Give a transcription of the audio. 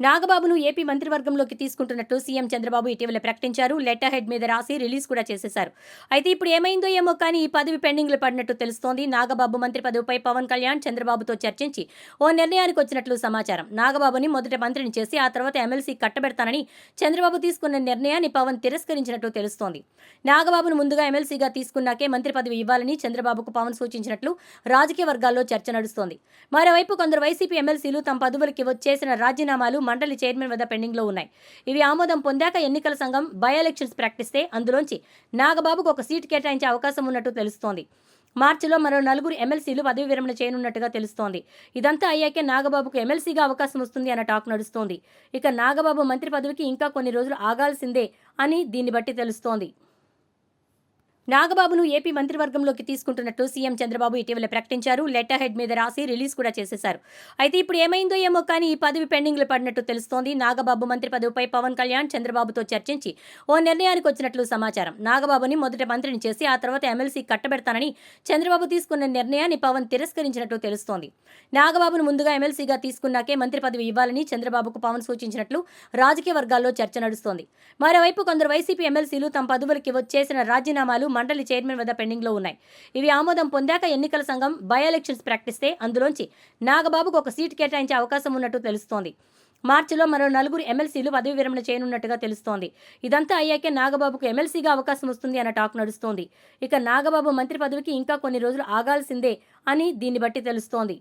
నాగబాబును AP మంత్రివర్గంలోకి తీసుకుంటున్నట్టు CM Chandrababu ఇటీవల ప్రకటించారు. లెటర్ హెడ్ మీద రాసి రిలీజ్ కూడా చేసేశారు. అయితే ఇప్పుడు ఏమైందో ఏమో కానీ ఈ పదవి పెండింగ్లో పడినట్టు తెలుస్తోంది. నాగబాబు మంత్రి పదవిపై పవన్ కళ్యాణ్ చంద్రబాబుతో చర్చించి ఓ నిర్ణయానికి వచ్చినట్లు సమాచారం. నాగబాబుని మొదట మంత్రిని చేసి ఆ తర్వాత ఎమ్మెల్సీ కట్టబెడతానని చంద్రబాబు తీసుకున్న నిర్ణయాన్ని పవన్ తిరస్కరించినట్లు తెలుస్తోంది. నాగబాబును ముందుగా ఎమ్మెల్సీగా తీసుకున్నాకే మంత్రి పదవి ఇవ్వాలని చంద్రబాబుకు పవన్ సూచించినట్లు రాజకీయ వర్గాల్లో చర్చ నడుస్తోంది. మరోవైపు కొందరు వైసీపీ ఎమ్మెల్సీలు తమ పదవులకి చేసిన రాజీనామాలు మండలి చైర్మన్ వద్ద పెండింగ్లో ఉన్నాయి. ఇవి ఆమోదం పొందాక ఎన్నికల సంఘం బై ఎలక్షన్స్ ప్రకటిస్తే అందులోంచి నాగబాబుకు ఒక సీటు కేటాయించే అవకాశం ఉన్నట్టు తెలుస్తోంది. మార్చిలో మరో నలుగురు ఎమ్మెల్సీలు పదవి విరమణ చేయనున్నట్టుగా తెలుస్తోంది. ఇదంతా అయ్యాకే నాగబాబుకు ఎమ్మెల్సీగా అవకాశం వస్తుంది అన్న టాక్ నడుస్తోంది. ఇక నాగబాబు మంత్రి పదవికి ఇంకా కొన్ని రోజులు ఆగాల్సిందే అని దీన్ని బట్టి తెలుస్తోంది. నాగబాబును ఏపీ మంత్రివర్గంలోకి తీసుకుంటున్నట్టు సీఎం చంద్రబాబు ఇటీవల ప్రకటించారు. లెటర్ హెడ్ మీద రాసి రిలీజ్ కూడా చేసేశారు. అయితే ఇప్పుడు ఏమైందో ఏమో కానీ ఈ పదవి పెండింగ్లో పడినట్టు తెలుస్తోంది. నాగబాబు మంత్రి పదవిపై పవన్ కళ్యాణ్ చంద్రబాబుతో చర్చించి ఓ నిర్ణయానికి వచ్చినట్లు సమాచారం. నాగబాబుని మొదట మంత్రిని చేసి ఆ తర్వాత ఎమ్మెల్సీ కట్టబెడతానని చంద్రబాబు తీసుకున్న నిర్ణయాన్ని పవన్ తిరస్కరించినట్టు తెలుస్తోంది. నాగబాబును ముందుగా ఎమ్మెల్సీగా తీసుకున్నాకే మంత్రి పదవి ఇవ్వాలని చంద్రబాబుకు పవన్ సూచించినట్లు రాజకీయ వర్గాల్లో చర్చ నడుస్తోంది. మరోవైపు కొందరు వైసీపీ ఎమ్మెల్సీలు తమ పదవులకి చేసిన రాజీనామాలు మండలి చైర్మన్ వద్ద పెండింగ్లో ఉన్నాయి. ఇవి ఆమోదం పొందాక ఎన్నికల సంఘం బై ఎలక్షన్స్ ప్రకటిస్తే అందులోంచి నాగబాబుకు ఒక సీటు కేటాయించే అవకాశం ఉన్నట్టు తెలుస్తోంది. మార్చిలో మరో నలుగురు ఎమ్మెల్సీలు పదవి విరమణ చేయనున్నట్టుగా తెలుస్తోంది. ఇదంతా అయ్యాకే నాగబాబుకు ఎమ్మెల్సీగా అవకాశం వస్తుంది అన్న టాక్ నడుస్తోంది. ఇక నాగబాబు మంత్రి పదవికి ఇంకా కొన్ని రోజులు ఆగాల్సిందే అని దీన్ని బట్టి తెలుస్తోంది.